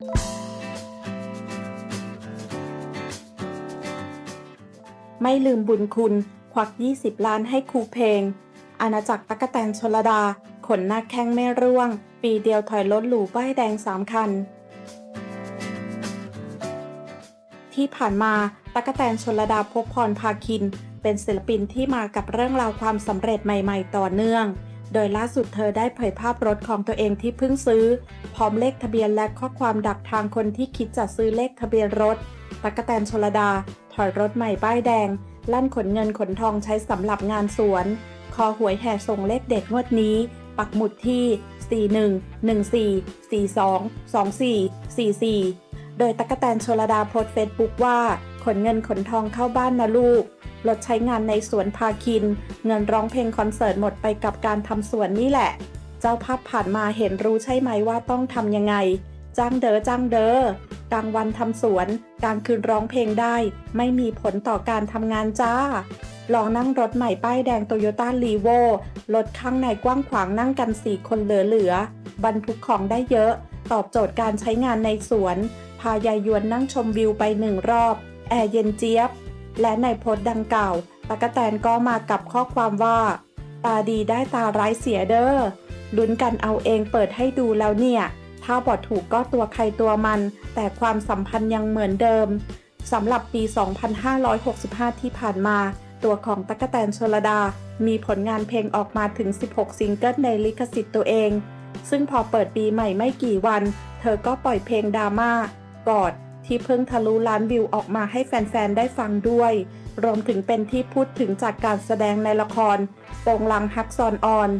ไม่ลืมบุญคุณ ควัก 20 ล้านให้ครูเพลง อาณาจักรตะกแตนชลดา ขนหน้าแข้งไม่ร่วง ปีเดียวถอยรถหรูป้ายแดง3คัน ที่ผ่านมาตะกแตนชลดาภพพรภาคิน เป็นศิลปินที่มากับเรื่องราวความสำเร็จใหม่ ๆ ต่อเนื่อง โดยล่าสุดเธอได้เผยภาพรถของตัวเองที่เพิ่งซื้อ พร้อมเลขทะเบียนและข้อความดักทางคนที่คิดจะซื้อเลขทะเบียนรถตะกแตนชลดา ถอยรถใหม่ป้ายแดง ลั่นขนเงินขนทองใช้สำหรับงานสวน คอหวยแห่ส่งเลขเด็ดงวดนี้ ปักหมุดที่ 41 14 42 24 44 โดยตะกแตนชลดาโพสเฟซบุ๊กว่า ขนเงินขนทองเข้าบ้านนะลูก ลดใช้งานในสวนพาคิน เงินร้องเพลงคอนเสิร์ตหมดไปกับการทำสวนนี่แหละ เจ้าภาพผ่านมาเห็นรู้ใช่ไหมว่าต้องทำยังไง จ้างเดอจ้างเดอกลางวันทำสวนกลางคืนร้องเพลงได้ ไม่มีผลต่อการทำงานจ้า ลองนั่งรถใหม่ป้ายแดงโตโยต้ารีโวรถข้างในกว้างขวางนั่งกัน4คนเหลือๆบรรทุกของได้เยอะ ตอบโจทย์การใช้งานในสวน พายายยวนนั่งชมวิวไปหนึ่งรอบ แอร์เย็นเจี๊ยบ และในโพสต์ดังกล่าวตะกะแตนก็มากับข้อความว่า ตาดีได้ตาร้ายเสียเด้อลุ้นกันเอาเองเปิดให้ดูแล้วเนี่ย ถ้าบอดถูกก็ตัวใครตัวมัน แต่ความสัมพันธ์ยังเหมือนเดิมสำหรับปี 2565 ที่ผ่านมา ตัวของตะกะแตนชลดา มีผลงานเพลงออกมาถึง 16 ซิงเกิลในลิขสิทธิ์ตัวเอง ซึ่งพอเปิดปีใหม่ไม่กี่วัน เธอก็ปล่อยเพลงดราม่ากอด ที่เพิ่งทะลุล้านวิวออกมาให้แฟน ๆ ได้ฟังด้วย รวมถึงเป็นที่พูดถึงจากการแสดงในละครโปงลังฮักซอนออน